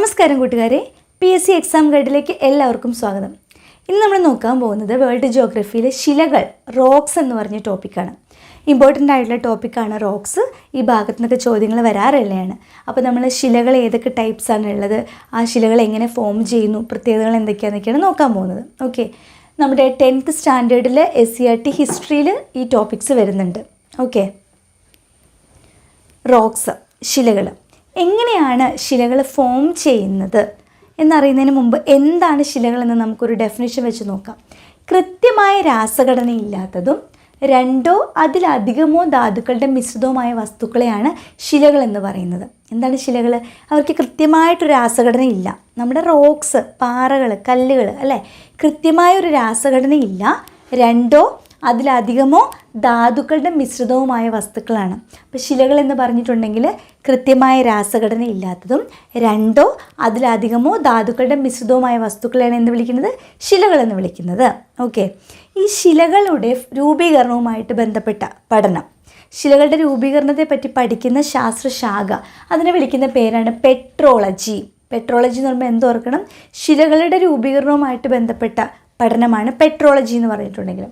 നമസ്കാരം കൂട്ടുകാരെ. P S C exam ഗൈഡിലേക്ക് എല്ലാവർക്കും സ്വാഗതം. ഇന്ന് നമ്മൾ നോക്കാൻ പോകുന്നത് വേൾഡ് ജിയോഗ്രഫിയിലെ ശിലകൾ റോക്സ് എന്ന് പറഞ്ഞ ടോപ്പിക്കാണ് ഇമ്പോർട്ടന്റ് ആയിട്ടുള്ള ടോപ്പിക്കാണ് റോക്സ് ഈ ഭാഗത്തു നിന്നൊക്കെ ചോദ്യങ്ങൾ വരാറുള്ളതാണ് അപ്പോൾ നമ്മൾ ശിലകൾ ഏതൊക്കെ ടൈപ്സ് ആണ് ഉള്ളത്? ആ ശിലകൾ എങ്ങനെ ഫോം ചെയ്യുന്നു? പ്രത്യേകതകൾ എന്തൊക്കെയാണെന്നൊക്കെയാണ് നോക്കാൻ പോകുന്നത്. ഓക്കെ നമ്മുടെ ടെൻത്ത് സ്റ്റാൻഡേർഡിൽ എസ് സി ആർ ടി ഹിസ്റ്ററിയിൽ ഈ ടോപ്പിക്സ് വരുന്നുണ്ട്. ഓക്കെ റോക്സ് ശിലകൾ എങ്ങനെയാണ് ശിലകൾ ഫോം ചെയ്യുന്നത് എന്നറിയുന്നതിന് മുമ്പ് എന്താണ് ശിലകളെന്ന് നമുക്കൊരു ഡെഫിനേഷൻ വെച്ച് നോക്കാം. കൃത്യമായ രാസഘടനയില്ലാത്തതും രണ്ടോ അതിലധികമോ ധാതുക്കളുടെ മിശ്രിതവുമായ വസ്തുക്കളെയാണ് ശിലകൾ എന്ന് പറയുന്നത്. എന്താണ് ശിലകൾ അവർക്ക് കൃത്യമായിട്ടൊരു രാസഘടന ഇല്ല നമ്മുടെ റോക്സ് പാറകൾ കല്ലുകൾ അല്ലേ? കൃത്യമായ ഒരു രാസഘടന ഇല്ല രണ്ടോ അതിലധികമോ ധാതുക്കളുടെ മിശ്രിതവുമായ വസ്തുക്കളാണ്. അപ്പോൾ ശിലകൾ എന്ന് പറഞ്ഞിട്ടുണ്ടെങ്കിൽ കൃത്യമായ രാസഘടന ഇല്ലാത്തതും രണ്ടോ അതിലധികമോ ധാതുക്കളുടെ മിശ്രിതവുമായ വസ്തുക്കളെയാണ് എന്ന് വിളിക്കുന്നത്? ശിലകൾ എന്ന് വിളിക്കുന്നത്. ഓക്കെ ഈ ശിലകളുടെ രൂപീകരണവുമായിട്ട് ബന്ധപ്പെട്ട പഠനം. ശിലകളുടെ രൂപീകരണത്തെ പറ്റി പഠിക്കുന്ന ശാസ്ത്രശാഖ അതിനെ വിളിക്കുന്ന പേരാണ് പെട്രോളജി. പെട്രോളജി എന്ന് പറയുമ്പോൾ എന്തോർക്കണം ശിലകളുടെ രൂപീകരണവുമായിട്ട് ബന്ധപ്പെട്ട പഠനമാണ് പെട്രോളജി എന്ന് പറഞ്ഞിട്ടുണ്ടെങ്കിൽ.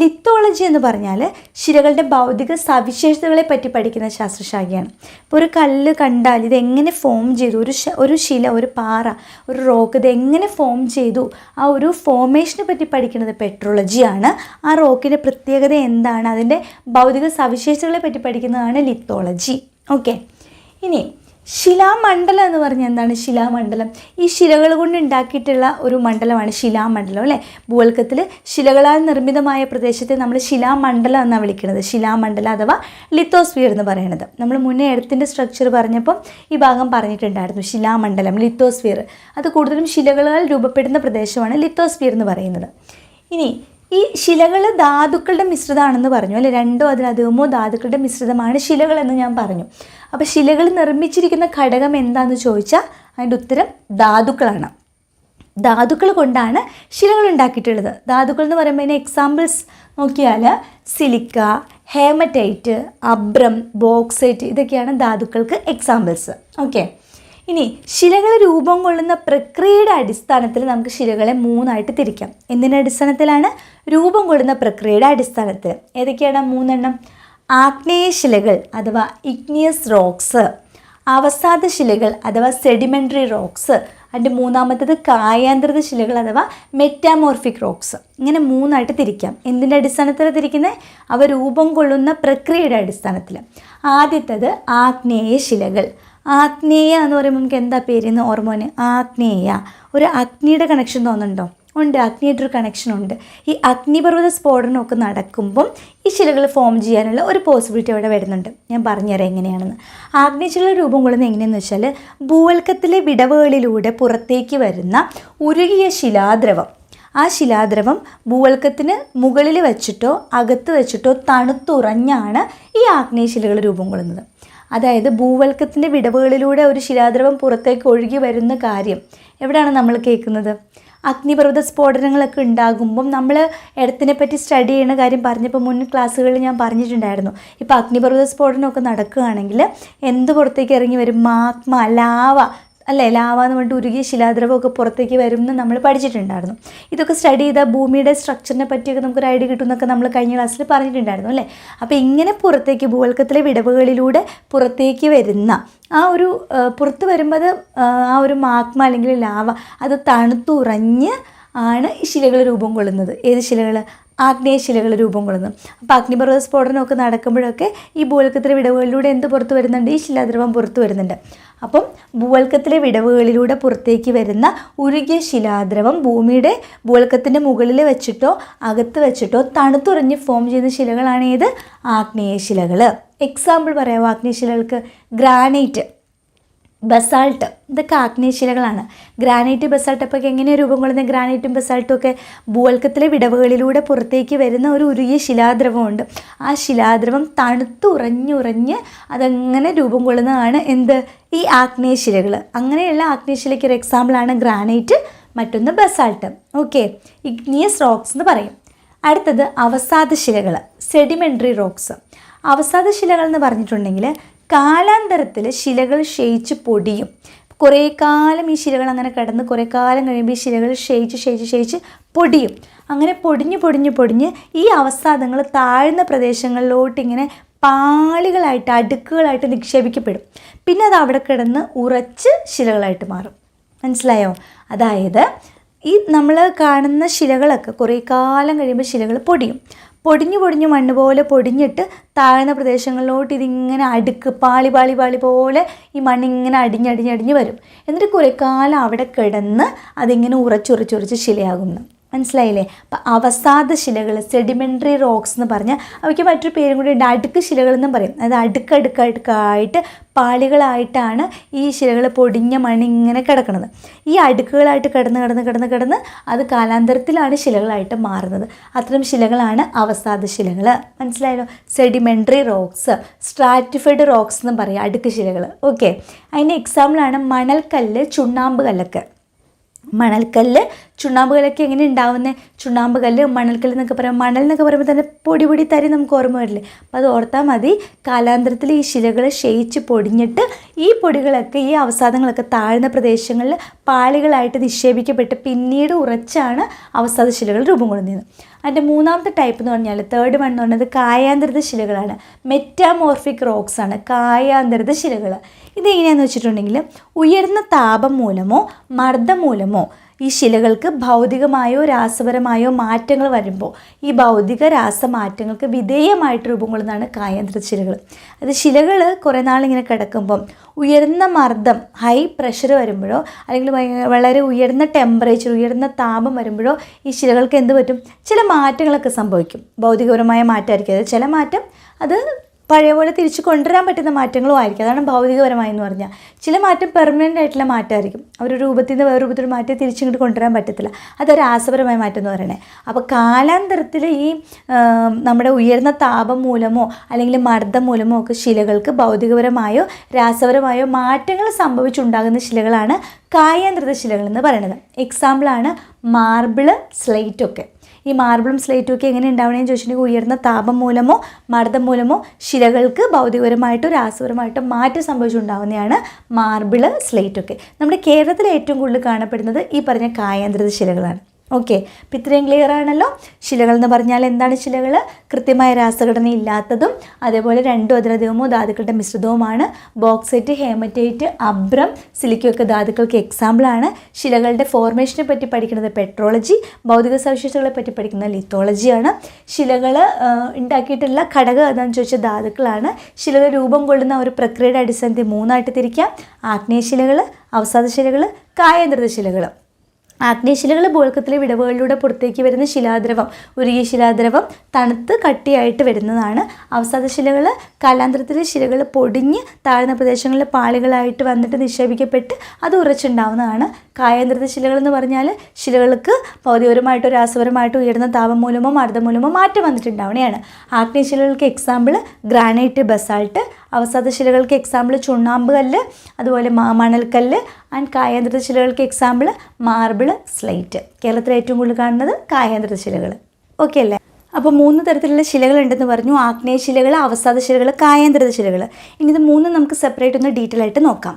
ലിത്തോളജി എന്ന് പറഞ്ഞാൽ ശിലകളുടെ ഭൗതിക സവിശേഷതകളെ പറ്റി പഠിക്കുന്ന ശാസ്ത്രശാഖയാണ്. ഇപ്പോൾ ഒരു കല്ല് കണ്ടാൽ ഇത് എങ്ങനെ ഫോം ചെയ്തു? ഒരു ഒരു ശില ഒരു പാറ ഒരു റോക്ക് ഇത് എങ്ങനെ ഫോം ചെയ്തു? ആ ഒരു ഫോമേഷനെ പറ്റി പഠിക്കുന്നത് പെട്രോളജിയാണ് ആ റോക്കിന്റെ പ്രത്യേകത എന്താണ്? അതിന്റെ ഭൗതിക സവിശേഷതകളെ പറ്റി പഠിക്കുന്നതാണ് ലിത്തോളജി ഓക്കെ ഇനി ശിലാമണ്ഡലം എന്ന് പറഞ്ഞാൽ എന്താണ് ശിലാമണ്ഡലം? ഈ ശിലകൾ കൊണ്ട് ഉണ്ടാക്കിയിട്ടുള്ള ഒരു മണ്ഡലമാണ് ശിലാമണ്ഡലം അല്ലേ? ഭൂവൽക്കത്തിൽ ശിലകളാൽ നിർമ്മിതമായ പ്രദേശത്തെ നമ്മൾ ശിലാമണ്ഡലം എന്നാണ് വിളിക്കുന്നത്. ശിലാമണ്ഡലം അഥവാ ലിത്തോസ്ഫിയർ എന്ന് പറയുന്നത് നമ്മൾ മുന്നേ എഴുത്തിന്റെ സ്ട്രക്ചർ പറഞ്ഞപ്പം ഈ ഭാഗം പറഞ്ഞിട്ടുണ്ടായിരുന്നു ശിലാമണ്ഡലം ലിത്തോസ്ഫിയർ. അത് കൂടുതലും ശിലകളാൽ രൂപപ്പെടുന്ന പ്രദേശമാണ് ലിത്തോസ്ഫിയർ എന്ന് പറയുന്നത്. ഇനി ഈ ശിലകൾ ധാതുക്കളുടെ മിശ്രിതമാണെന്ന് പറഞ്ഞു അല്ലെ? രണ്ടോ അതിലധികമോ ധാതുക്കളുടെ മിശ്രിതമാണ് ശിലകളെന്ന് ഞാൻ പറഞ്ഞു. അപ്പോൾ ശിലകൾ നിർമ്മിച്ചിരിക്കുന്ന ഘടകം എന്താണെന്ന് ചോദിച്ചാൽ അതിന്റെ ഉത്തരം ധാതുക്കളാണ്. ധാതുക്കൾ കൊണ്ടാണ് ശിലകൾ ഉണ്ടാക്കിയിട്ടുള്ളത്. ധാതുക്കൾ എന്ന് പറയുമ്പോൾ അതിന് എക്സാമ്പിൾസ് നോക്കിയാൽ സിലിക്ക ഹേമറ്റൈറ്റ് അബ്രം ബോക്സൈറ്റ് ഇതൊക്കെയാണ് ധാതുക്കൾക്ക് എക്സാമ്പിൾസ് ഓക്കെ ഇനി ശിലകൾ രൂപം കൊള്ളുന്ന പ്രക്രിയയുടെ അടിസ്ഥാനത്തിൽ നമുക്ക് ശിലകളെ മൂന്നായിട്ട് തിരിക്കാം. എന്തിന്റെ അടിസ്ഥാനത്തിലാണ്? രൂപം കൊള്ളുന്ന പ്രക്രിയയുടെ അടിസ്ഥാനത്തിൽ. ഏതൊക്കെയാണ് മൂന്നെണ്ണം? ആഗ്നേയ ശിലകൾ അഥവാ ഇഗ്നിയസ് റോക്സ്. അവസാദ ശിലകൾ അഥവാ സെഡിമെന്ററി റോക്സ്. അതിന്റെ മൂന്നാമത്തേത് കായാന്തരിത ശിലകൾ അഥവാ മെറ്റാമോർഫിക് റോക്സ്. ഇങ്ങനെ മൂന്നായിട്ട് തിരിക്കാം. എന്തിന്റെ അടിസ്ഥാനത്തിൽ തിരിക്കുന്നത് അവ രൂപം കൊള്ളുന്ന പ്രക്രിയയുടെ അടിസ്ഥാനത്തിൽ ആദ്യത്തേത് ആഗ്നേയ ശിലകൾ. ആഗ്നേയ എന്ന് പറയുമ്പോൾ നമുക്ക് എന്താ പേരെന്ന് ഓർമ്മോന് ആത്മീയ ഒരു അഗ്നിയുടെ കണക്ഷൻ തോന്നുന്നുണ്ടോ? ഉണ്ട് അഗ്നിയുടെ ഒരു കണക്ഷൻ ഉണ്ട്. ഈ അഗ്നിപർവത സ്ഫോടനമൊക്കെ നടക്കുമ്പം ഈ ശിലകൾ ഫോം ചെയ്യാനുള്ള ഒരു പോസിബിലിറ്റി അവിടെ വരുന്നുണ്ട്. ഞാൻ പറഞ്ഞുതരാം എങ്ങനെയാണെന്ന്. ആഗ്നേശില രൂപം കൊള്ളുന്നത് എങ്ങനെയെന്ന് വെച്ചാൽ ഭൂവൽക്കത്തിലെ വിടവുകളിലൂടെ പുറത്തേക്ക് വരുന്ന ഉരുകിയ ശിലാദ്രവം. ആ ശിലാദ്രവം ഭൂവൽക്കത്തിന് മുകളിൽ വെച്ചിട്ടോ അകത്ത് വെച്ചിട്ടോ തണുത്തുറഞ്ഞാണ് ഈ ആഗ്നേയശിലകൾ രൂപം കൊള്ളുന്നത്. അതായത് ഭൂവൽക്കത്തിന്റെ വിടവുകളിലൂടെ ഒരു ശിലാദ്രവം പുറത്തേക്ക് ഒഴുകി വരുന്ന കാര്യം. എവിടെയാണ് നമ്മൾ കേൾക്കുന്നത്? അഗ്നിപർവത സ്ഫോടനങ്ങളൊക്കെ ഉണ്ടാകുമ്പം നമ്മൾ ഇടത്തിനെ പറ്റി സ്റ്റഡി ചെയ്യുന്ന കാര്യം പറഞ്ഞപ്പോൾ മുൻ ക്ലാസ്സുകളിൽ ഞാൻ പറഞ്ഞിട്ടുണ്ടായിരുന്നു. ഇപ്പോൾ അഗ്നിപർവത സ്ഫോടനമൊക്കെ നടക്കുകയാണെങ്കിൽ എന്ത് പുറത്തേക്ക് ഇറങ്ങി വരും? മാഗ്മ ലാവ അല്ലേ ലാവ എന്ന് പറഞ്ഞിട്ട് ഉരുകിയ ശിലാദ്രവമൊക്കെ പുറത്തേക്ക് വരും എന്ന് നമ്മൾ പഠിച്ചിട്ടുണ്ടായിരുന്നു. ഇതൊക്കെ സ്റ്റഡി ചെയ്താൽ ഭൂമിയുടെ സ്ട്രക്ചറിനെ പറ്റിയൊക്കെ നമുക്കൊരു ഐഡിയ കിട്ടുമെന്നൊക്കെ നമ്മൾ കഴിഞ്ഞ ക്ലാസ്സിൽ പറഞ്ഞിട്ടുണ്ടായിരുന്നു അല്ലേ? അപ്പോൾ ഇങ്ങനെ പുറത്തേക്ക് ഭൂവൽക്കത്തിലെ വിടവുകളിലൂടെ പുറത്തേക്ക് വരുന്ന ആ ഒരു പുറത്ത് വരുമ്പോൾ അത് ആ ഒരു മാഗ്മ അല്ലെങ്കിൽ ലാവ അത് തണുത്തുറഞ്ഞ് ആണ് ഈ ശിലകൾ രൂപം കൊള്ളുന്നത്. ഏത് ശിലകൾ ആഗ്നേയ ശിലകൾ രൂപം കൊള്ളുന്നു. അപ്പോൾ അഗ്നിപർവത സ്ഫോടനമൊക്കെ നടക്കുമ്പോഴൊക്കെ ഈ ഭൂവൽക്കത്തിലെ വിടവുകളിലൂടെ എന്ത് പുറത്തു വരുന്നുണ്ട്? ഈ ശിലാദ്രവം പുറത്തു വരുന്നുണ്ട്. അപ്പം ഭൂവൽക്കത്തിലെ വിടവുകളിലൂടെ പുറത്തേക്ക് വരുന്ന ഉരുകിയ ശിലാദ്രവം ഭൂമിയുടെ ഭൂവൽക്കത്തിന്റെ മുകളിൽ വെച്ചിട്ടോ അകത്ത് വെച്ചിട്ടോ തണുത്തുറഞ്ഞ് ഫോം ചെയ്യുന്ന ശിലകളാണ് ഏത്? ആഗ്നേയ ശിലകൾ എക്സാമ്പിൾ പറയാമോ ആഗ്നേയ ശിലകൾക്ക് ഗ്രാനൈറ്റ് ബസാൾട്ട് ഇതൊക്കെ ആഗ്നേയശിലകളാണ് ഗ്രാനൈറ്റ് ബസാൾട്ട് അപ്പോൾ എങ്ങനെയാണ് രൂപം കൊള്ളുന്ന ഗ്രാനൈറ്റും ബസാൾട്ടും ഒക്കെ ഭൂവൽക്കത്തിലെ വിടവുകളിലൂടെ പുറത്തേക്ക് വരുന്ന ഒരു ഉരുകിയ ശിലാദ്രവമുണ്ട്. ആ ശിലാദ്രവം തണുത്തുറഞ്ഞുറഞ്ഞ് അതങ്ങനെ രൂപം കൊള്ളുന്നതാണ് എന്ത്? ഈ ആഗ്നേയശിലകൾ അങ്ങനെയുള്ള ആഗ്നേയശിലയ്ക്ക് ഒരു എക്സാമ്പിളാണ് ഗ്രാനൈറ്റ് മറ്റൊന്ന് ബസാൾട്ട് ഓക്കെ ഇഗ്നിയസ് റോക്സ് എന്ന് പറയും. അടുത്തത് അവസാദശിലകൾ സെഡിമെന്ററി റോക്സ് അവസാദശിലകൾ എന്ന് പറഞ്ഞിട്ടുണ്ടെങ്കിൽ കാലാന്തരത്തിൽ ശിലകൾ ക്ഷയിച്ച് പൊടിയും. കുറേ കാലം ഈ ശിലകൾ അങ്ങനെ കിടന്ന് കുറേ കാലം കഴിയുമ്പോൾ ഈ ശിലകൾ ക്ഷയിച്ച് ക്ഷയിച്ച് ക്ഷയിച്ച് പൊടിയും. അങ്ങനെ പൊടിഞ്ഞ് പൊടിഞ്ഞ് പൊടിഞ്ഞ് ഈ അവസാദങ്ങൾ താഴ്ന്ന പ്രദേശങ്ങളിലോട്ട് ഇങ്ങനെ പാളികളായിട്ട് അടുക്കുകളായിട്ട് നിക്ഷേപിക്കപ്പെടും. പിന്നെ അത് അവിടെ കിടന്ന് ഉറച്ച് ശിലകളായിട്ട് മാറും. മനസ്സിലായോ? അതായത് ഈ നമ്മൾ കാണുന്ന ശിലകളൊക്കെ കുറേ കാലം കഴിയുമ്പോൾ ശിലകൾ പൊടിയും. പൊടിഞ്ഞു പൊടിഞ്ഞു മണ്ണ് പോലെ പൊടിഞ്ഞിട്ട് താഴ്ന്ന പ്രദേശങ്ങളിലോട്ട് ഇതിങ്ങനെ അടുക്ക് പാളി പാളി പാളി പോലെ ഈ മണ്ണിങ്ങനെ അടിഞ്ഞടിഞ്ഞടിഞ്ഞ് വരും. എന്നിട്ട് കുറേ കാലം അവിടെ കിടന്ന് അതിങ്ങനെ ഉറച്ചുറച്ചുറച്ച് ശിലയാകുന്നു. മനസ്സിലായില്ലേ? അപ്പം അവസാദ ശിലകൾ സെഡിമെന്ററി റോക്സ് എന്ന് പറഞ്ഞാൽ അവയ്ക്ക് മറ്റൊരു പേരും കൂടി അടുക്ക് ശിലകൾ എന്നും പറയും. അതായത് അടുക്കടുക്കടുക്കായിട്ട് പാളികളായിട്ടാണ് ഈ ശിലകൾ പൊടിഞ്ഞ മണി ഇങ്ങനെ കിടക്കുന്നത് ഈ അടുക്കുകളായിട്ട് കിടന്ന് കിടന്ന് കിടന്ന് കിടന്ന് അത് കാലാന്തരത്തിലാണ് ശിലകളായിട്ട് മാറുന്നത്. അത്തരം ശിലകളാണ് അവസാദ ശിലകൾ മനസ്സിലായല്ലോ? സെഡിമെന്ററി റോക്സ് സ്ട്രാറ്റിഫൈഡ് റോക്സ് എന്നും പറയും അടുക്ക് ശിലകൾ ഓക്കെ അതിന്റെ എക്സാമ്പിളാണ് മണൽക്കല്ല് ചുണ്ണാമ്പ് കല്ലൊക്കെ. മണൽക്കല്ല്. ചുണ്ണാമ്പ് കല്ലൊക്കെ എങ്ങനെ ഉണ്ടാവുന്നത് ചുണ്ണാമ്പ് കല്ല് മണൽക്കല്ല് എന്നൊക്കെ പറയാം. മണൽ എന്നൊക്കെ പറയുമ്പോൾ തന്നെ പൊടി പൊടി തരി നമുക്ക് ഓർമ്മ വരില്ലേ? അപ്പോൾ അത് ഓർത്താൽ മതി. കാലാന്തരത്തിൽ ഈ ശിലകൾ ക്ഷയിച്ച് പൊടിഞ്ഞിട്ട് ഈ പൊടികളൊക്കെ ഈ അവസാദങ്ങളൊക്കെ താഴ്ന്ന പ്രദേശങ്ങളിൽ പാളികളായിട്ട് നിക്ഷേപിക്കപ്പെട്ട് പിന്നീട് ഉറച്ചാണ് അവസാദ ശിലകൾ രൂപം കൊള്ളുന്നത്. അതിന്റെ മൂന്നാമത്തെ ടൈപ്പ് എന്ന് പറഞ്ഞാൽ തേർഡ് വൺ എന്ന് പറയുന്നത് കായാന്തരിത ശിലകളാണ്. മെറ്റാമോർഫിക് റോക്സ് ആണ് കായാന്തരിത ശിലകൾ ഇതെങ്ങനെയാണെന്ന് വെച്ചിട്ടുണ്ടെങ്കിൽ ഉയർന്ന താപം മൂലമോ മർദ്ദം മൂലമോ ഈ ശിലകൾക്ക് ഭൗതികമായോ രാസപരമായോ മാറ്റങ്ങൾ വരുമ്പോൾ ഈ ഭൗതിക രാസമാറ്റങ്ങൾക്ക് വിധേയമായിട്ട് രൂപം കൊള്ളുന്നതാണ് കായന്ത്ര ശിലകൾ. അത് ശിലകൾ കുറേ നാളിങ്ങനെ കിടക്കുമ്പം ഉയർന്ന മർദ്ദം ഹൈ പ്രഷർ വരുമ്പോഴോ അല്ലെങ്കിൽ വളരെ ഉയർന്ന ടെമ്പറേച്ചർ ഉയർന്ന താപം വരുമ്പോഴോ ഈ ശിലകൾക്ക് എന്ത് പറ്റും? ചില മാറ്റങ്ങളൊക്കെ സംഭവിക്കും. ഭൗതികപരമായ മാറ്റമായിരിക്കും. ചില മാറ്റം അത് പഴയ പോലെ തിരിച്ച് കൊണ്ടുവരാൻ പറ്റുന്ന മാറ്റങ്ങളും ആയിരിക്കും. അതാണ് ഭൗതികപരമായി എന്ന് പറഞ്ഞാൽ. ചില മാറ്റം പെർമനന്റ് ആയിട്ടുള്ള മാറ്റമായിരിക്കും. ഒരു രൂപത്തിൽ നിന്ന് വേറെ രൂപത്തിൽ മാറ്റി തിരിച്ചിങ്ങോട്ട് കൊണ്ടുവരാൻ പറ്റത്തില്ല. അതൊരു ആസപരമായ മാറ്റം എന്ന് പറയണേ. അപ്പോൾ കാലാന്തരത്തിൽ ഈ നമ്മുടെ ഉയർന്ന താപം മൂലമോ അല്ലെങ്കിൽ മർദ്ദം മൂലമോ ഒക്കെ ശിലകൾക്ക് ഭൗതികപരമായോ രാസപരമായോ മാറ്റങ്ങൾ സംഭവിച്ചുണ്ടാകുന്ന ശിലകളാണ് കായാന്തൃത ശിലകൾ എന്ന് പറയുന്നത് എക്സാമ്പിളാണ് മാർബിൾ സ്ലേറ്റ് ഒക്കെ. ഈ മാർബിളും സ്ലേറ്റും ഒക്കെ എങ്ങനെ ഉണ്ടാവണമെന്ന് ചോദിച്ചിട്ടുണ്ടെങ്കിൽ ഉയർന്ന താപം മൂലമോ മർദ്ദം മൂലമോ ശിലകൾക്ക് ഭൗതികപരമായിട്ടോ രാസപരമായിട്ടോ മാറ്റം സംഭവിച്ചിട്ടുണ്ടാകുന്നതാണ് മാർബിൾ സ്ലേറ്റ് ഒക്കെ. നമ്മുടെ കേരളത്തിൽ ഏറ്റവും കൂടുതൽ കാണപ്പെടുന്നത് ഈ പറഞ്ഞ കായാന്തരിത ശിലകളാണ് ഓക്കെ അപ്പം ഇത്രയും ക്ലിയർ ആണല്ലോ. ശിലകൾ എന്ന് പറഞ്ഞാൽ എന്താണ് ശിലകൾ കൃത്യമായ രാസഘടന ഇല്ലാത്തതും അതേപോലെ രണ്ടോ അതിലധികമോ ധാതുക്കളുടെ മിശ്രിതവുമാണ്. ബോക്സൈറ്റ് ഹേമറ്റൈറ്റ് അബ്രം സിലിക്കൊക്കെ ധാതുക്കൾക്ക് എക്സാമ്പിളാണ് ശിലകളുടെ ഫോർമേഷനെ പറ്റി പഠിക്കുന്നത് പെട്രോളജി ഭൗതിക സവിശേഷതകളെ പറ്റി പഠിക്കുന്നത് ലിത്തോളജിയാണ് ശിലകൾ ഉണ്ടാക്കിയിട്ടുള്ള ഘടകം ഏതാണെന്ന് ചോദിച്ചാൽ ധാതുക്കളാണ്. ശിലകൾ രൂപം കൊള്ളുന്ന ഒരു പ്രക്രിയയുടെ അടിസ്ഥാനത്തിൽ മൂന്നായിട്ട് തിരിക്കാം. ആഗ്നേയശിലകൾ അവസാദ ശിലകൾ കായേന്ദ്രിത ബോൾക്കത്തിലെ വിടവുകളിലൂടെ പുറത്തേക്ക് വരുന്ന ശിലാദ്രവം. ഉരുകിയ ശിലാദ്രവം തണുത്ത് കട്ടിയായിട്ട് വരുന്നതാണ്. അവസാദ ശിലകൾ കാലാന്തരത്തിലെ ശിലകൾ പൊടിഞ്ഞ് താഴ്ന്ന പ്രദേശങ്ങളിൽ പാളികളായിട്ട് വന്നിട്ട് നിക്ഷേപിക്കപ്പെട്ട് അത് ഉറച്ചുണ്ടാവുന്നതാണ്. കായാന്തരത്തിലെ ശിലകൾ എന്ന് പറഞ്ഞാൽ ശിലകൾക്ക് ഭൗതികപരമായിട്ടോ രാസപരമായിട്ടോ ഉയർന്ന താപം മൂലമോ മർദ്ദം മൂലമോ മാറ്റം വന്നിട്ടുണ്ടാവുന്നതാണ് ആഗ്നേശിലകൾക്ക് എക്സാമ്പിൾ ഗ്രാനൈറ്റ് ബസാൾട്ട് അവസാദ ശിലകൾക്ക് എക്സാമ്പിൾ ചുണ്ണാമ്പ് കല്ല് അതുപോലെ മണൽക്കല്ല് ആൻഡ് കായേന്ദ്രിത ശിലകൾക്ക് എക്സാമ്പിൾ മാർബിൾ സ്ലൈറ്റ് കേരളത്തിൽ ഏറ്റവും കൂടുതൽ കാണുന്നത് കായേന്ദ്രിത ശിലകൾ ഓക്കെ അല്ലേ? അപ്പോൾ മൂന്ന് തരത്തിലുള്ള ശിലകളുണ്ടെന്ന് പറഞ്ഞു. ആഗ്നേയ ശിലകൾ അവസാദ ശിലകൾ കായേന്ദ്രിത ശിലകൾ ഇനി ഇത് മൂന്നും നമുക്ക് സെപ്പറേറ്റ് ഒന്ന് ഡീറ്റെയിൽ ആയിട്ട് നോക്കാം.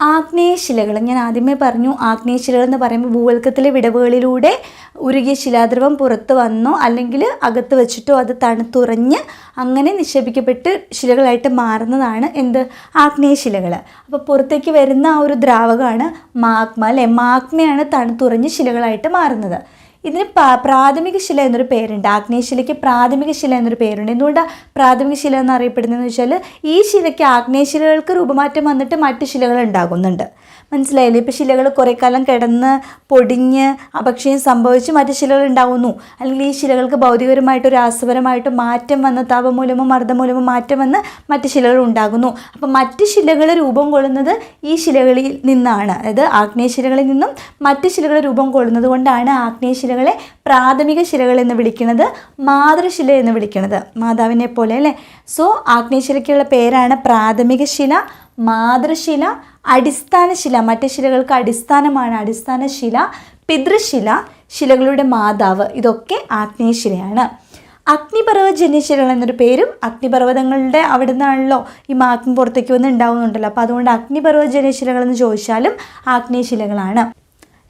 ആഗ്നേയ ശിലകൾ ഞാൻ ആദ്യമേ പറഞ്ഞു ആഗ്നേയ ശിലകൾ എന്ന് പറയുമ്പോൾ ഭൂവൽക്കത്തിലെ വിടവുകളിലൂടെ ഉരുകിയ ശിലാദ്രവം പുറത്ത് വന്നോ അല്ലെങ്കിൽ അകത്ത് വെച്ചിട്ടോ അത് തണുത്തുറഞ്ഞ് അങ്ങനെ നിക്ഷേപിക്കപ്പെട്ട് ശിലകളായിട്ട് മാറുന്നതാണ് എന്ത്? ആഗ്നേയ ശിലകൾ അപ്പോൾ പുറത്തേക്ക് വരുന്ന ആ ഒരു ദ്രാവകമാണ് മാഗ്മ അല്ലേ? മാഗ്മയാണ് തണുത്തുറഞ്ഞ് ശിലകളായിട്ട് മാറുന്നത്. ഇതിന് പ്രാഥമിക ശില എന്നൊരു പേരുണ്ട്. ആഗ്നേയശിലയ്ക്ക് പ്രാഥമിക ശില എന്നൊരു പേരുണ്ട്. എന്തുകൊണ്ടാണ് പ്രാഥമിക ശില എന്ന് അറിയപ്പെടുന്നതെന്ന് വെച്ചാൽ ഈ ശിലയ്ക്ക് ആഗ്നേയശിലകൾക്ക് രൂപമാറ്റം വന്നിട്ട് മറ്റ് ശിലകൾ ഉണ്ടാകുന്നുണ്ട്. മനസ്സിലായില്ലേ? ഇപ്പോൾ ശിലകൾ കുറേ കാലം കിടന്ന് പൊടിഞ്ഞ് അപക്ഷയം സംഭവിച്ച് മറ്റു ശിലകൾ ഉണ്ടാവുന്നു. അല്ലെങ്കിൽ ഈ ശിലകൾക്ക് ഭൗതികപരമായിട്ടോ രാസപരമായിട്ടോ മാറ്റം വന്ന് താപമൂലമോ മർദ്ദമൂലമോ മാറ്റം വന്ന് മറ്റു ശിലകൾ ഉണ്ടാകുന്നു. അപ്പോൾ മറ്റ് ശിലകൾ രൂപം കൊള്ളുന്നത് ഈ ശിലകളിൽ നിന്നാണ്. അതായത് ആഗ്നേയ ശിലകളിൽ നിന്നും മറ്റ് ശിലകൾ രൂപം കൊള്ളുന്നത് കൊണ്ടാണ് ആഗ്നേയ ശിലകളെ പ്രാഥമിക ശിലകൾ എന്ന് വിളിക്കുന്നത് മാതൃശില എന്ന് വിളിക്കുന്നത്. മാതാവിനെ പോലെ അല്ലേ? സോ ആഗ്നേയശിലയ്ക്കുള്ള പേരാണ് പ്രാഥമിക ശില മാതൃശില അടിസ്ഥാനശില മറ്റ് ശിലകൾക്ക് അടിസ്ഥാനമാണ്. അടിസ്ഥാനശില പിതൃശില ശിലകളുടെ മാതാവ്. ഇതൊക്കെ ആഗ്നേയശിലയാണ് അഗ്നിപർവത ജന്യശിലകൾ എന്നൊരു പേരും അഗ്നിപർവതങ്ങളുടെ അവിടെ നിന്നാണല്ലോ ഈ മാഗ്നി പുറത്തേക്ക് വന്ന് ഉണ്ടാവുന്നുണ്ടല്ലോ. അപ്പോൾ അതുകൊണ്ട് അഗ്നിപർവത ജന്യശിലകൾ എന്ന് ചോദിച്ചാലും ആഗ്നേയശിലകളാണ്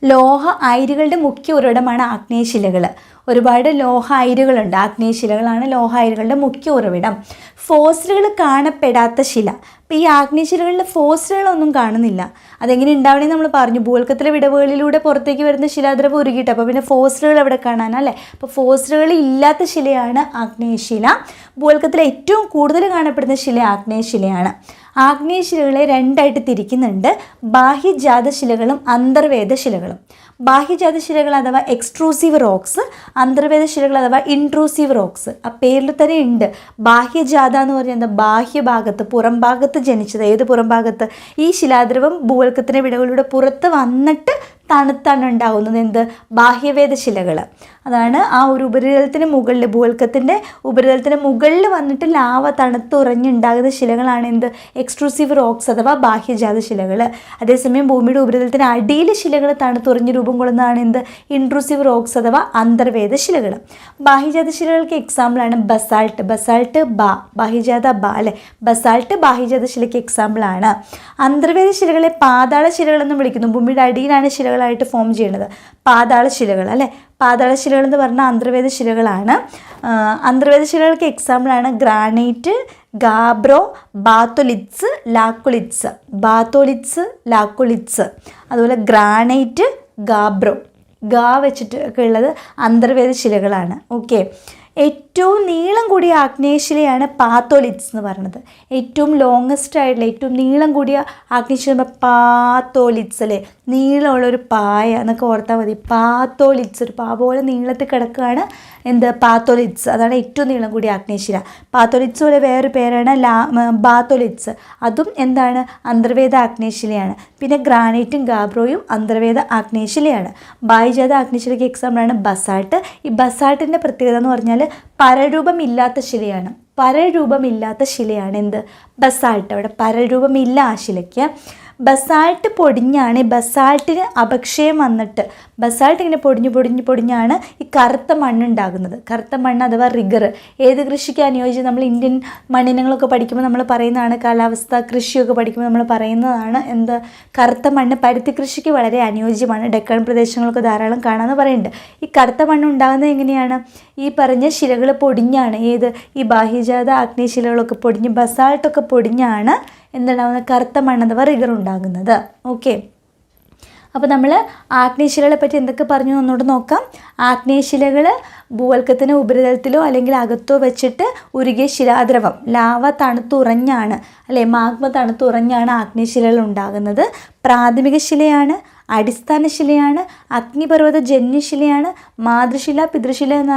ലോഹ അയിരുകളുടെ മുഖ്യ ഉറവിടമാണ് ആഗ്നേയശിലകൾ ഒരുപാട് ലോഹ അയിരുകളുണ്ട്. ആഗ്നേയശിലകളാണ് ലോഹ അയിരുകളുടെ മുഖ്യ ഉറവിടം. ഫോസിലുകൾ കാണപ്പെടാത്ത ശില. അപ്പോൾ ഈ ആഗ്നേയശിലകളിൽ ഫോസിലുകളൊന്നും കാണുന്നില്ല. അതെങ്ങനെ ഉണ്ടാവണമെന്ന് നമ്മൾ പറഞ്ഞു. ഭൂൽക്കത്തിലെ വിടവുകളിലൂടെ പുറത്തേക്ക് വരുന്ന ശിലാദ്രവം ഉരുകിയിട്ട് അപ്പോൾ പിന്നെ ഫോസിലുകൾ എവിടെ കാണാനല്ലേ അപ്പോൾ ഫോസിലുകൾ ഇല്ലാത്ത ശിലയാണ് ആഗ്നേയശില ഭൂൽക്കത്തിലെ ഏറ്റവും കൂടുതൽ കാണപ്പെടുന്ന ശില ആഗ്നേയശിലയാണ് ആഗ്നേയശിലകളെ രണ്ടായിട്ട് തിരിക്കുന്നുണ്ട്. ബാഹ്യജാതശിലകളും അന്തർവേദശിലകളും. ബാഹ്യജാതശിലകൾ അഥവാ എക്സ്ട്രൂസീവ് റോക്സ് അന്തർവേദ ശിലകൾ അഥവാ ഇൻട്രൂസീവ് റോക്സ്. ആ പേരിൽ തന്നെ ഉണ്ട്. ബാഹ്യജാത എന്ന് പറയുന്നത് ബാഹ്യഭാഗത്ത് പുറം ഭാഗത്ത് ജനിച്ചത്. ഏത് പുറം ഭാഗത്ത് ഈ ശിലാദ്രവം ഭൂവൽക്കത്തിന്റെ വിടകളിലൂടെ പുറത്ത് വന്നിട്ട് തണുത്താണ് ഉണ്ടാകുന്നത് എന്ത്? ബാഹ്യവേദശിലകൾ അതാണ് ആ ഒരു ഉപരിതലത്തിന് മുകളിൽ ഭൂവൽക്കത്തിന്റെ ഉപരിതലത്തിന് മുകളിൽ വന്നിട്ട് ലാവ തണുത്ത് ഉറഞ്ഞുണ്ടാകുന്ന ശിലകളാണ് എന്ത്? എക്സ്ക്ലൂസീവ് റോക്സ് അഥവാ ബാഹ്യജാത ശിലകൾ അതേസമയം ഭൂമിയുടെ ഉപരിതലത്തിന് അടിയിൽ ശിലകൾ തണുത്തുറഞ്ഞ് രൂപം കൊള്ളുന്നതാണ് എന്ത്? ഇൻട്രൂസീവ് റോക്സ് അഥവാ അന്തർവേദ ശിലകൾ ബാഹ്യജാത ശിലകൾക്ക് എക്സാമ്പിളാണ് ബസാൾട്ട്. ബസാൾട്ട് ബാ ബാഹ്യജാത ബാ അല്ലെ? ബസാൾട്ട് ബാഹ്യജാത ശിലയ്ക്ക് എക്സാമ്പിളാണ് അന്തർവേദ ശിലകളെ പാതാള ശിലകളെന്നും വിളിക്കുന്നു. ഭൂമിയുടെ അടിയിലാണ് ശിലകളായിട്ട് ഫോം ചെയ്യുന്നത്. പാതാള ശിലകൾ അല്ലെ? പാതാള ശിലകൾ എന്ന് പറഞ്ഞാൽ അന്തർവേദ ശിലകളാണ്. അന്തർവേദ ശിലകൾക്ക് എക്സാമ്പിളാണ് ഗ്രാനൈറ്റ് ഗാബ്രോ ബാത്തോലിറ്റ്സ് ലാക്കുളിറ്റ്സ് ബാത്തോലിറ്റ്സ് ലാക്കുളിറ്റ്സ് അതുപോലെ ഗ്രാനൈറ്റ് ഗാബ്രോ ഗാ വെച്ചിട്ട് ഒക്കെ ഉള്ളത് അന്തർവേദ ശിലകളാണ്. ഓക്കെ ഏറ്റവും നീളം കൂടിയ ആഗ്നേയശിലയാണ് പാത്തോലിറ്റ്സ് എന്ന് പറയുന്നത്. ഏറ്റവും ലോങ്ങസ്റ്റ് ആയിട്ടുള്ള ഏറ്റവും നീളം കൂടിയ ആഗ്നേയശില പാത്തോലിറ്റ്സ് അല്ലേ? നീളമുള്ള ഒരു പായ എന്നൊക്കെ ഓർത്താൽ മതി. പാത്തോലിറ്റ്സ് ഒരു പാ പോലെ നീളത്തിൽ കിടക്കുകയാണ് എന്ത്? പാത്തോലിറ്റ്സ്. അതാണ് ഏറ്റവും നീളം കൂടിയ ആഗ്നേയശില പാത്തോലിറ്റ്സ് പോലെ വേറൊരു പേരാണ് ലാ ബാത്തോലിറ്റ്സ്. അതും എന്താണ്? അന്തർവേദ ആഗ്നേയശിലയാണ് പിന്നെ ഗ്രാനൈറ്റും ഗാബ്രോയും അന്തർവേദ ആഗ്നേയശിലയാണ് ബാഹ്യജാത ആഗ്നേയശിലയ്ക്ക് എക്സാമ്പിളാണ് ബസാൾട്ട് ഈ ബസാൾട്ടിന്റെ പ്രത്യേകത എന്ന് പറഞ്ഞാൽ പരരൂപമില്ലാത്ത ശിലയാണ്. പരരൂപമില്ലാത്ത ശിലയാണ് എന്ത്? ബസാൾട്ട്. അവിടെ പരരൂപമില്ല ആ ശിലയ്ക്ക്. ബസാൾട്ട് പൊടിഞ്ഞാണ് ബസാൾട്ടിന് അപക്ഷയം വന്നിട്ട്. ബസാൾട്ട് ഇങ്ങനെ പൊടിഞ്ഞ് പൊടിഞ്ഞ് പൊടിഞ്ഞാണ് ഈ കറുത്ത മണ്ണുണ്ടാകുന്നത് കറുത്ത മണ്ണ് അഥവാ റിഗർ. ഏത് കൃഷിക്ക് അനുയോജ്യം? നമ്മൾ ഇന്ത്യൻ മണ്ണിനങ്ങളൊക്കെ പഠിക്കുമ്പോൾ നമ്മൾ പറയുന്നതാണ് കാലാവസ്ഥ കൃഷിയൊക്കെ പഠിക്കുമ്പോൾ നമ്മൾ പറയുന്നതാണ് എന്ത്? കറുത്ത മണ്ണ് പരുത്തി കൃഷിക്ക് വളരെ അനുയോജ്യമാണ്. ഡെക്കൺ പ്രദേശങ്ങളൊക്കെ ധാരാളം കാണാമെന്ന് പറയുന്നുണ്ട്. ഈ കറുത്ത മണ്ണ് ഉണ്ടാകുന്നത് എങ്ങനെയാണ്? ഈ പറഞ്ഞ ശിലകൾ പൊടിഞ്ഞാണ്. ഏത്? ഈ ബാഹ്യജാത അഗ്നിശിലകളൊക്കെ പൊടിഞ്ഞ് ബസാൾട്ടൊക്കെ പൊടിഞ്ഞാണ് എന്തുണ്ടാകുന്നത് കറുത്ത മണ്ണ് അഥവാ റിഗർ ഉണ്ടാകുന്നത്. ഓക്കെ അപ്പോൾ നമ്മൾ ആഗ്നേയശിലകളെ പറ്റി എന്തൊക്കെ പറഞ്ഞു എന്നോട് നോക്കാം. ആഗ്നേയശിലകൾ ഭൂവൽക്കത്തിന് ഉപരിതലത്തിലോ അല്ലെങ്കിൽ അകത്തോ വെച്ചിട്ട് ഉരുകിയ ശിലാദ്രവം ലാവ തണുത്തുറഞ്ഞാണ് അല്ലെ മാഗ്മ തണുത്തുറഞ്ഞാണ് ആഗ്നേയശിലകൾ ഉണ്ടാകുന്നത്. പ്രാഥമിക ശിലയാണ് അടിസ്ഥാന ശിലയാണ് അഗ്നിപർവത ജന്യശിലയാണ് മാതൃശില പിതൃശില എന്ന്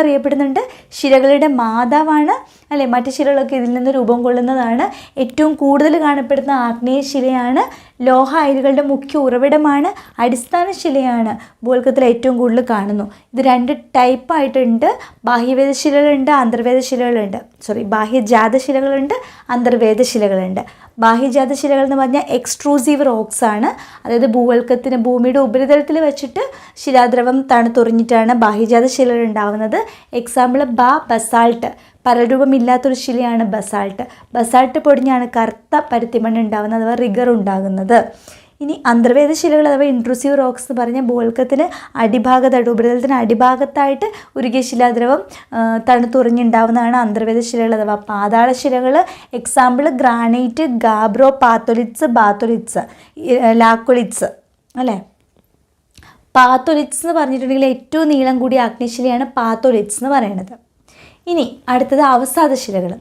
അറിയപ്പെടുന്നുണ്ട് ശിലകളുടെ മാതാവാണ് അല്ലെ? മറ്റു ശിലകളൊക്കെ ഇതിൽ നിന്ന് രൂപം കൊള്ളുന്നതാണ്. ഏറ്റവും കൂടുതൽ കാണപ്പെടുന്ന ആഗ്നേയ ശിലയാണ്. ലോഹ അയലുകളുടെ മുഖ്യ ഉറവിടമാണ്. അടിസ്ഥാന ശിലയാണ് ഭൂൽക്കത്തിൽ ഏറ്റവും കൂടുതൽ കാണുന്നു. ഇത് രണ്ട് ടൈപ്പായിട്ടുണ്ട് ബാഹ്യവേദശിലകളുണ്ട് അന്തർവേദശിലകളുണ്ട് സോറി ബാഹ്യജാതശിലകളുണ്ട് അന്തർവേദശിലകളുണ്ട് ബാഹ്യജാതശിലകൾ ബാഹ്യജാത ശിലകൾ എന്ന് പറഞ്ഞാൽ എക്സ്ട്രൂസീവ് റോക്സ് ആണ്. അതായത് ഭൂവൽക്കത്തിന് ഭൂമിയുടെ ഉപരിതലത്തിൽ വെച്ചിട്ട് ശിലാദ്രവം തണുത്തുറിഞ്ഞിട്ടാണ് ബാഹ്യജാത ശിലകൾ ഉണ്ടാവുന്നത്. എക്സാമ്പിൾ ബാ ബസാൾട്ട്. പരരൂപമില്ലാത്തൊരു ശിലയാണ് ബസാൾട്ട്. ബസാൾട്ട് പൊടിഞ്ഞാണ് കറുത്ത പരുത്തിമണ്ണ് ഉണ്ടാകുന്നത് അഥവാ റിഗർ ഉണ്ടാകുന്നത്. ഇനി അന്തർവേദ ശിലകൾ അഥവാ ഇൻട്രൂസീവ് റോക്സ് എന്ന് പറഞ്ഞാൽ ഭൂവൽക്കത്തിന് അടിഭാഗത്തായിട്ട് ഉപരിതലത്തിന് അടിഭാഗത്തായിട്ട് ഉരുകിയ ശിലാദ്രവം തണുത്തുറിഞ്ഞുണ്ടാവുന്നതാണ് അന്തർവേദ ശിലകൾ അഥവാ പാതാള ശിലകൾ. Example granite gabbro batholiths batholiths laccoliths അല്ലേ? പാത്തൊലിറ്റ്സ് എന്ന് പറഞ്ഞിട്ടുണ്ടെങ്കിൽ ഏറ്റവും നീളം കൂടിയ അഗ്നിശിലയാണ് പാത്തൊലിറ്റ്സ് എന്ന് പറയുന്നത്. ഇനി അടുത്തത് അവസാദ ശിലകൾ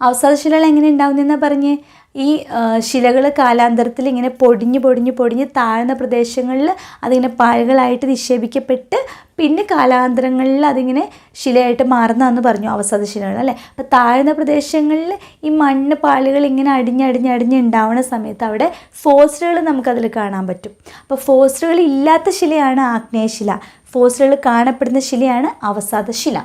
അവസാദ ശിലകൾ എങ്ങനെ ഉണ്ടാവുന്നതെന്നാ പറഞ്ഞ്? ഈ ശിലകൾ കാലാന്തരത്തിൽ ഇങ്ങനെ പൊടിഞ്ഞ് പൊടിഞ്ഞ് പൊടിഞ്ഞ് താഴ്ന്ന പ്രദേശങ്ങളിൽ അതിങ്ങനെ പായകളായിട്ട് നിക്ഷേപിക്കപ്പെട്ട് പിന്നെ കാലാന്തരങ്ങളിൽ അതിങ്ങനെ ശിലയായിട്ട് മാറുന്നതെന്ന് പറഞ്ഞു അവസാദ ശിലകൾ അല്ലേ? അപ്പോൾ താഴ്ന്ന പ്രദേശങ്ങളിൽ ഈ മണ്ണ് പാളികൾ ഇങ്ങനെ അടിഞ്ഞടിഞ്ഞ് അടിഞ്ഞ് ഉണ്ടാവുന്ന സമയത്ത് അവിടെ ഫോസിലുകൾ നമുക്കതിൽ കാണാൻ പറ്റും. അപ്പോൾ ഫോസിലുകൾ ഇല്ലാത്ത ശിലയാണ് ആഗ്നേയശില. ഫോസിലുകൾ കാണപ്പെടുന്ന ശിലയാണ് അവസാദ ശില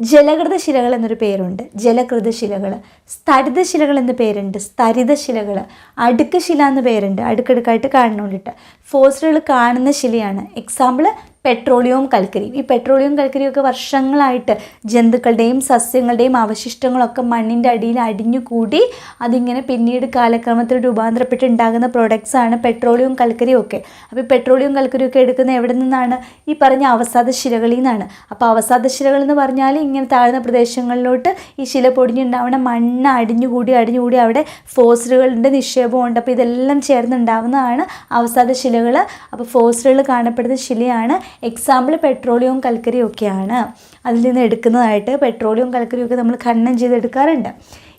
ജലകൃത ശിലകൾ എന്നൊരു പേരുണ്ട്. ജലകൃതശിലകൾ. ശിലകൾ സ്ഥരിത ശിലകൾ എന്ന പേരുണ്ട്. സ്തരിതശിലകൾ. അടുക്ക് ശില എന്ന പേരുണ്ട്. അടുക്കടുക്കായിട്ട് കാണുന്നുണ്ടിട്ട് ഫോസിലുകൾ കാണുന്ന ശിലയാണ്. എക്സാമ്പിൾ പെട്രോളിയവും കൽക്കരിയും ഈ പെട്രോളിയവും കൽക്കരിയും ഒക്കെ വർഷങ്ങളായിട്ട് ജന്തുക്കളുടെയും സസ്യങ്ങളുടെയും അവശിഷ്ടങ്ങളൊക്കെ മണ്ണിന്റെ അടിയിൽ അടിഞ്ഞുകൂടി അതിങ്ങനെ പിന്നീട് കാലക്രമത്തിൽ രൂപാന്തരപ്പെട്ട് ഉണ്ടാകുന്ന പ്രോഡക്ട്സാണ് ആണ് പെട്രോളിയം കൽക്കരിയും ഒക്കെ. അപ്പോൾ ഈ പെട്രോളിയവും കൽക്കരിയും ഒക്കെ എടുക്കുന്ന എവിടെ നിന്നാണ്? ഈ പറഞ്ഞ അവസാദ ശിലകളിൽ നിന്നാണ്. അപ്പോൾ അവസാദ ശിലകൾ എന്ന് പറഞ്ഞാൽ ഇങ്ങനെ താഴ്ന്ന പ്രദേശങ്ങളിലോട്ട് ഈ ശില പൊടിഞ്ഞുണ്ടാവുന്ന മണ്ണ് അടിഞ്ഞുകൂടി അടിഞ്ഞുകൂടി അവിടെ ഫോസിലുകളുടെ നിക്ഷേപമുണ്ട് അപ്പോൾ ഇതെല്ലാം ചേർന്നുണ്ടാവുന്നതാണ് അവസാദ ശിലകൾ അപ്പോൾ ഫോസിലുകൾ കാണപ്പെടുന്ന ശിലയാണ് എക്സാമ്പിൾ പെട്രോളിയവും കൽക്കരിയും ഒക്കെയാണ് അതിൽ നിന്ന് എടുക്കുന്നതായിട്ട്. പെട്രോളിയവും കൽക്കരിയും ഒക്കെ നമ്മൾ ഖനനം ചെയ്തെടുക്കാറുണ്ട്.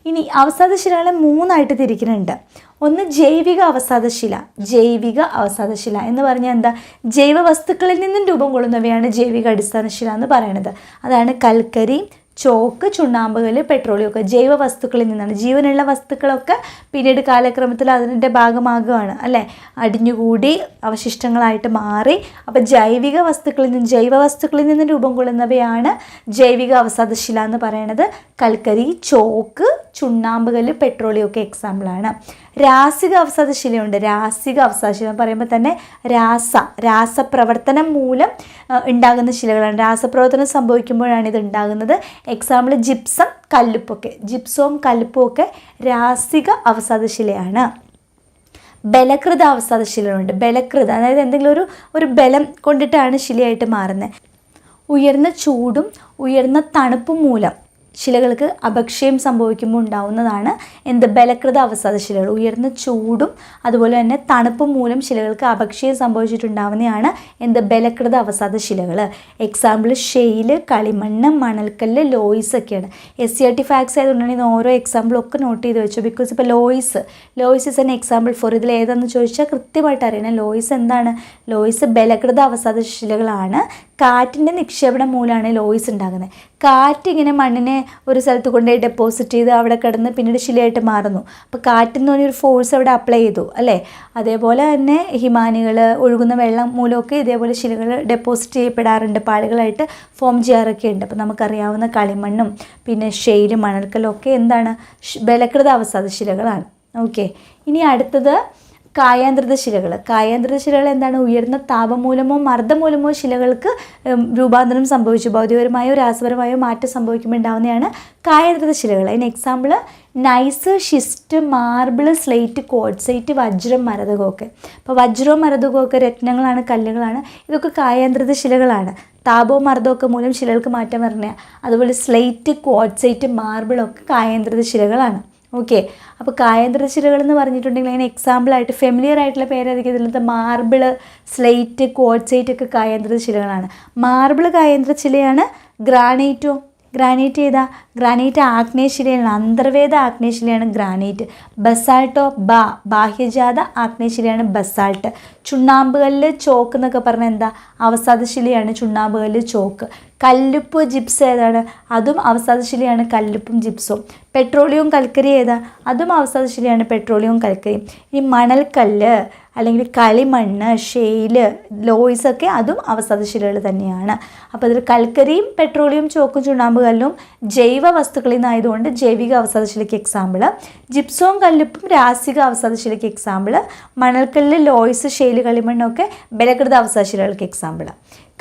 ഇനി അവസാദശിലകളെ മൂന്നായിട്ട് തിരിക്കുന്നുണ്ട്. ഒന്ന് ജൈവിക അവസാദശില ജൈവിക അവസാദശില എന്ന് പറഞ്ഞാൽ എന്താ? ജൈവ വസ്തുക്കളിൽ നിന്നും രൂപം കൊള്ളുന്നവയാണ് ജൈവിക അടിസ്ഥാനശില എന്ന് പറയുന്നത്. അതാണ് കൽക്കരി ചോക്ക് ചുണ്ണാമ്പുകൾ പെട്രോളിയം ഒക്കെ ജൈവ വസ്തുക്കളിൽ നിന്നാണ്. ജീവനുള്ള വസ്തുക്കളൊക്കെ പിന്നീട് കാലക്രമത്തിൽ അതിന്റെ ഭാഗമാകുകയാണ് അല്ലേ? അടിഞ്ഞുകൂടി അവശിഷ്ടങ്ങളായിട്ട് മാറി. അപ്പോൾ ജൈവിക വസ്തുക്കളിൽ നിന്ന് ജൈവ വസ്തുക്കളിൽ നിന്ന് രൂപം കൊള്ളുന്നവയാണ് ജൈവിക അവസാദശില എന്ന് പറയുന്നത്. കൽക്കരി ചോക്ക് ചുണ്ണാമ്പുകൾ പെട്രോളിയം ഒക്കെ എക്സാമ്പിളാണ് രാസിക അവസാദശിലയുണ്ട്. രാസിക അവസാദശില എന്ന് പറയുമ്പോൾ തന്നെ രാസ രാസപ്രവർത്തനം മൂലം ഉണ്ടാകുന്ന ശിലകളാണ്. രാസപ്രവർത്തനം സംഭവിക്കുമ്പോഴാണ് ഇത് ഉണ്ടാകുന്നത്. Example gypsum കല്ലുപ്പൊക്കെ. ജിപ്സവും കല്ലുപ്പും ഒക്കെ രാസിക അവസാദശിലയാണ്. ബലകൃത അവസാദശിലയുണ്ട് ബലകൃത അതായത് എന്തെങ്കിലും ഒരു ഒരു ബലം കൊണ്ടിട്ടാണ് ശിലയായിട്ട് മാറുന്നത്. ഉയർന്ന ചൂടും ഉയർന്ന തണുപ്പും മൂലം ശിലകൾക്ക് അപക്ഷയം സംഭവിക്കുമ്പോൾ ഉണ്ടാവുന്നതാണ്. എന്ത്? ബലകൃത അവസാദ ശിലകൾ. ഉയർന്ന ചൂടും അതുപോലെ തന്നെ തണുപ്പും മൂലം ശിലകൾക്ക് അപക്ഷയം സംഭവിച്ചിട്ടുണ്ടാവുന്നതാണ് എന്ത്? ബലകൃത അവസാദ ശിലകൾ. എക്സാമ്പിൾ ഷെയിൽ കളിമണ്ണ് മണൽക്കല്ല് ലോയിസ് ഒക്കെയാണ്. S C R T facts ആയതുകൊണ്ടാണ് ഓരോ എക്സാമ്പിളൊക്കെ നോട്ട് ചെയ്ത് വെച്ചു ബിക്കോസ് ഇപ്പോൾ loess loess is an example for ഇതിൽ ഏതാണെന്ന് ചോദിച്ചാൽ കൃത്യമായിട്ട് അറിയണം. ലോയിസ് എന്താണ്? ലോയിസ് ബലകൃത അവസാദ ശിലകളാണ്. കാറ്റിന്റെ നിക്ഷേപണം മൂലമാണ് ലോയിസ് ഉണ്ടാകുന്നത്. കാറ്റ് ഇങ്ങനെ മണ്ണിനെ ഒരു സ്ഥലത്ത് കൊണ്ടുപോയി ഡെപ്പോസിറ്റ് ചെയ്ത് അവിടെ കിടന്ന് പിന്നീട് ശിലയായിട്ട് മാറുന്നു. അപ്പോൾ കാറ്റെന്ന് പറഞ്ഞൊരു ഫോഴ്സ് അവിടെ അപ്ലൈ ചെയ്തു അല്ലേ? അതേപോലെ തന്നെ ഹിമാനികൾ ഒഴുകുന്ന വെള്ളം മൂലമൊക്കെ ഇതേപോലെ ശിലകൾ ഡെപ്പോസിറ്റ് ചെയ്യപ്പെടാറുണ്ട്. പാളികളായിട്ട് ഫോം ചെയ്യാറൊക്കെ ഉണ്ട് അപ്പോൾ നമുക്കറിയാവുന്ന കളിമണ്ണും പിന്നെ ഷെയിലും മണൽക്കല്ലൊക്കെ എന്താണ്? ഷ്- ബലകൃത അവസാദ ശിലകളാണ്. ഓക്കെ ഇനി അടുത്തത് കായാന്തൃത ശിലകൾ കായാന്തൃത ശിലകൾ എന്താണ്? ഉയർന്ന താപം മൂലമോ മർദ്ദം മൂലമോ ശിലകൾക്ക് രൂപാന്തരം സംഭവിച്ചു. ഭൗതികപരമായോ രാസപരമായോ മാറ്റം സംഭവിക്കുമ്പോൾ ഉണ്ടാവുന്നതാണ് കായാന്തൃത ശിലകൾ. അതിന് example gneiss schist marble slate quartzite വജ്രം മരതകമൊക്കെ അപ്പോൾ വജ്രവും മരതകമൊക്കെ രത്നങ്ങളാണ് കല്ലുകളാണ്. ഇതൊക്കെ കായാന്തൃത ശിലകളാണ്. താപവും മർദ്ദമൊക്കെ മൂലം ശിലകൾക്ക് മാറ്റം വരണേ. അതുപോലെ സ്ലേറ്റ് കോഡ്സൈറ്റ് മാർബിളൊക്കെ കായാന്തൃത ശിലകളാണ്. ഓക്കെ അപ്പോൾ കായന്ത്രശിലകൾ എന്ന് പറഞ്ഞിട്ടുണ്ടെങ്കിൽ അതിന് എക്സാമ്പിളായിട്ട് ഫെമിലിയർ ആയിട്ടുള്ള പേരായിരിക്കും ഇതിലത്തെ മാർബിൾ സ്ലേറ്റ് കോഡ്സൈറ്റ് ഒക്കെ കായന്ത്രശിലകളാണ് മാർബിൾ കായന്ത്രശിലയാണ് ഗ്രാനൈറ്റോ ഗ്രാനൈറ്റ് ഏതാ? ഗ്രാനൈറ്റ് ആഗ്നേയശിലയാണ്. അന്തർവേദ ആഗ്നേയശിലയാണ് ഗ്രാനൈറ്റ് ബസാൾട്ടോ ബാ ബാഹ്യജാത ആഗ്നേയശിലയാണ് ബസാൾട്ട് ചുണ്ണാമ്പുകല്ല് ചോക്ക് എന്നൊക്കെ പറഞ്ഞാൽ എന്താ? അവസാദശിലയാണ് ചുണ്ണാമ്പുകല്ല് ചോക്ക്. കല്ലുപ്പ് ജിപ്സ് ഏതാണ്? അതും അവസാദശിലയാണ് കല്ലുപ്പും ജിപ്സും. പെട്രോളിയവും കൽക്കരി ഏതാ? അതും അവസാദശിലയാണ് പെട്രോളിയവും കൽക്കരിയും. ഈ മണൽക്കല്ല് അല്ലെങ്കിൽ കളിമണ്ണ് ഷെയിൽ ലോയ്സ് ഒക്കെ അതും അവസാദശിലകൾ തന്നെയാണ്. അപ്പോൾ അതിൽ കൽക്കരിയും പെട്രോളിയം ചോക്കും ചുണ്ണാമ്പ് കല്ലും ജൈവ വസ്തുക്കളിൽ നിന്നായതുകൊണ്ട് ജൈവിക അവസാദശിലയ്ക്ക് എക്സാമ്പിൾ ജിപ്സവും കല്ലുപ്പും രാസിക അവസാദശിലയ്ക്ക് എക്സാമ്പിൾ മണൽക്കല്ല് ലോയ്സ് ഷെയിൽ കളിമണ്ണൊക്കെ ബലകൃത അവസാദശിലകൾക്ക് എക്സാമ്പിൾ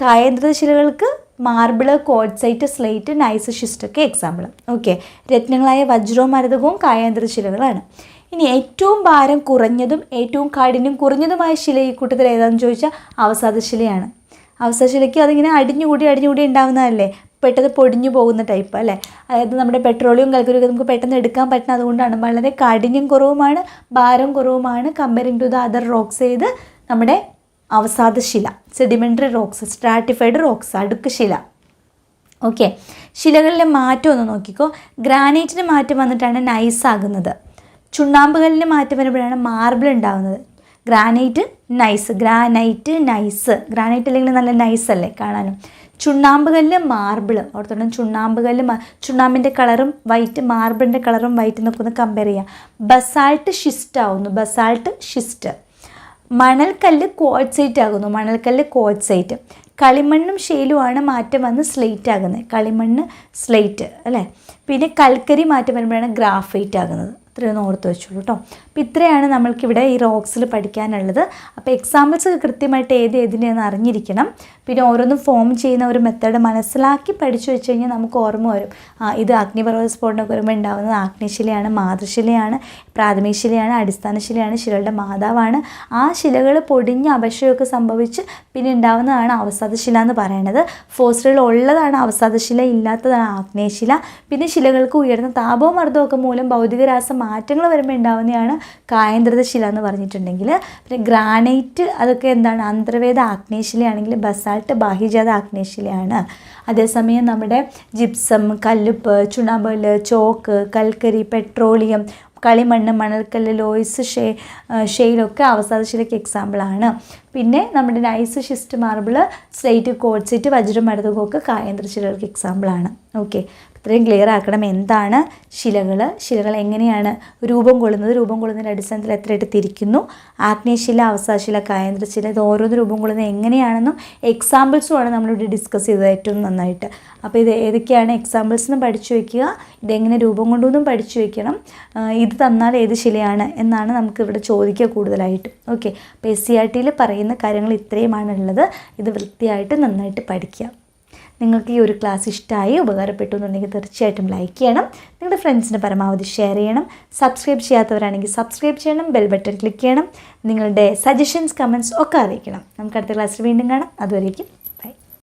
കായേന്ദ്രിത ശിലകൾക്ക് മാർബിൾ കോഡ്സൈറ്റ് സ്ലേറ്റ് നൈസ് ഷിസ്റ്റൊക്കെ എക്സാമ്പിൾ ഓക്കെ രത്നങ്ങളായ വജ്രവും മരതകവും കായാന്തരശിലകളാണ് ഇനി ഏറ്റവും ഭാരം കുറഞ്ഞതും ഏറ്റവും കാഠിന്യം കുറഞ്ഞതുമായ ശില ഈ കൂട്ടത്തിൽ ഏതാണെന്ന് ചോദിച്ചാൽ അവസാദശിലയാണ് അവസാദശിലയ്ക്ക് അതിങ്ങനെ അടിഞ്ഞുകൂടി അടിഞ്ഞുകൂടി ഉണ്ടാവുന്നതല്ലേ? പെട്ടെന്ന് പൊടിഞ്ഞു പോകുന്ന ടൈപ്പ് അല്ലേ? അതായത് നമ്മുടെ പെട്രോളിയം കൽക്കരിയൊക്കെ നമുക്ക് പെട്ടെന്ന് എടുക്കാൻ പറ്റുന്ന അതുകൊണ്ടാണ്. വളരെ കാഠിന്യം കുറവുമാണ് ഭാരം കുറവുമാണ്. Comparing to the other rocks ചെയ്ത് നമ്മുടെ അവസാദശില സെഡിമെന്ററി റോക്സ് സ്ട്രാറ്റിഫൈഡ് റോക്സ് അടുക്ക് ശില ഓക്കെ ശിലകളിലെ മാറ്റം ഒന്ന് നോക്കിക്കോ. ഗ്രാനൈറ്റിന് മാറ്റം വന്നിട്ടാണ് നൈസ് ആകുന്നത്. ചുണ്ണാമ്പുകല്ലിന് മാറ്റം വരുമ്പോഴാണ് മാർബിൾ ഉണ്ടാകുന്നത് granite gneiss granite gneiss. Granite അല്ലെങ്കിൽ നല്ല നൈസ് അല്ലേ കാണാനും. ചുണ്ണാമ്പുകല്ല് മാർബിൾ ഓർത്തോണം ചുണ്ണാമ്പുകല്ല് ചുണ്ണാമ്പിന്റെ കളറും വൈറ്റ് മാർബിളിന്റെ കളറും വൈറ്റ് എന്നൊക്കെ ഒന്ന് കമ്പയർ ചെയ്യാം. ബസാൾട്ട് ഷിസ്റ്റ് ആവുന്നു. ബസാൾട്ട് ഷിസ്റ്റ് മണൽക്കല്ല് ക്വാഡ്സൈറ്റ് ആകുന്നു മണൽക്കല്ല് ക്വാഡ്സൈറ്റ് കളിമണ്ണും ഷെയിലുമാണ് മാറ്റം വന്ന് സ്ലേറ്റ് ആകുന്നത്. കളിമണ്ണ് സ്ലേറ്റ് അല്ലേ? പിന്നെ കൽക്കരി മാറ്റം വരുമ്പോഴാണ് ഗ്രാഫൈറ്റ് ആകുന്നത്. ഇത്രയൊന്ന് ഓർത്ത് വെച്ചോളൂ കേട്ടോ അപ്പോൾ ഇത്രയാണ് നമ്മൾക്കിവിടെ ഈ റോക്സിൽ പഠിക്കാനുള്ളത്. അപ്പോൾ എക്സാമ്പിൾസ് കൃത്യമായിട്ട് ഏത് ഏതിനെയെന്ന് അറിഞ്ഞിരിക്കണം. പിന്നെ ഓരോന്നും ഫോം ചെയ്യുന്ന ഒരു മെത്തേഡ് മനസ്സിലാക്കി പഠിച്ചു വെച്ച് കഴിഞ്ഞാൽ നമുക്ക് ഓർമ്മ വരും. ആ ഇത് അഗ്നിപർവത സ്ഫോടനമൊക്കെ വരുമ്പോൾ ഉണ്ടാകുന്നത് ആഗ്നേയശിലയാണ് മാതൃശിലയാണ്. പ്രാഥമിക ശിലയാണ് അടിസ്ഥാന ശിലയാണ് ശിലകളുടെ മാതാവാണ്. ആ ശിലകൾ പൊടിഞ്ഞ് അപശയമൊക്കെ സംഭവിച്ച് പിന്നെ ഉണ്ടാകുന്നതാണ് അവസാദശില എന്ന് പറയുന്നത് ഫോസിലുകൾ ഉള്ളതാണ് അവസാദശില ഇല്ലാത്തതാണ് ആഗ്നേയശില പിന്നെ ശിലകൾക്ക് ഉയർന്ന താപവും മൂലം ഭൗതികരാസ മാറ്റങ്ങൾ വരുമ്പോൾ ഉണ്ടാവുന്നതാണ് കായന്ത്രത ശില എന്ന് പറഞ്ഞിട്ടുണ്ടെങ്കിൽ പിന്നെ ഗ്രാനൈറ്റ് അതൊക്കെ എന്താണ്? അന്തർവേദ ആഗ്നേയശിലയാണെങ്കിൽ ബസാൾട്ട് ബാഹ്യജാത ആഗ്നേയശിലയാണ് അതേസമയം നമ്മുടെ ജിപ്സം കല്ലുപ്പ് ചുണ്ണാമ്പൽ ചോക്ക് കൽക്കരി പെട്രോളിയം കളിമണ്ണ് മണൽക്കല്ല് ലോയ്സ് ഷേ ഷെയിലൊക്കെ അവസാദശിലയ്ക്ക് എക്സാമ്പിളാണ് പിന്നെ നമ്മുടെ gneiss schist marble slate quartzite വജ്രം മരുതുകൊക്കെ കായന്ത്രശിലകൾക്ക് എക്സാമ്പിളാണ് ഓക്കെ ഇത്രയും ക്ലിയർ ആക്കണം. എന്താണ് ശിലകൾ ശിലകൾ എങ്ങനെയാണ് രൂപം കൊള്ളുന്നത്? രൂപം കൊള്ളുന്നതിന്റെ അടിസ്ഥാനത്തിൽ എത്രയായിട്ട് തിരിക്കുന്നു? ആഗ്നേയശില അവസാശില കായന്ത്രശില ഇത് ഓരോന്ന് രൂപം കൊള്ളുന്നത് എങ്ങനെയാണെന്നും എക്സാമ്പിൾസുമാണ് നമ്മളിവിടെ ഡിസ്കസ് ചെയ്തത് ഏറ്റവും നന്നായിട്ട്. അപ്പോൾ ഇത് ഏതൊക്കെയാണ് എക്സാമ്പിൾസ് എന്ന് പഠിച്ചു വയ്ക്കുക ഇതെങ്ങനെ രൂപം കൊണ്ടുവന്നും പഠിച്ചു വയ്ക്കണം ഇത് തന്നാൽ ഏത് ശിലയാണ് എന്നാണ് നമുക്കിവിടെ ചോദിക്കുക കൂടുതലായിട്ട്. ഓക്കെ അപ്പോൾ എസ് സി ആർ ടിയിൽ പറയുന്ന കാര്യങ്ങൾ ഇത്രയുമാണുള്ളത് ഇത് വൃത്തിയായിട്ട് നന്നായിട്ട് പഠിക്കുക. നിങ്ങൾക്ക് ഈ ഒരു ക്ലാസ് ഇഷ്ടമായി ഉപകാരപ്പെട്ടു എന്നുണ്ടെങ്കിൽ തീർച്ചയായിട്ടും ലൈക്ക് ചെയ്യണം. നിങ്ങളുടെ ഫ്രണ്ട്സിന് പരമാവധി ഷെയർ ചെയ്യണം. സബ്സ്ക്രൈബ് ചെയ്യാത്തവരാണെങ്കിൽ സബ്സ്ക്രൈബ് ചെയ്യണം ബെൽ ബട്ടൺ ക്ലിക്ക് ചെയ്യണം. നിങ്ങളുടെ സജഷൻസ് കമന്റ്സ് ഒക്കെ അറിയിക്കണം. നമുക്ക് അടുത്ത ക്ലാസ്സിൽ വീണ്ടും കാണാം. അതുവരേക്കും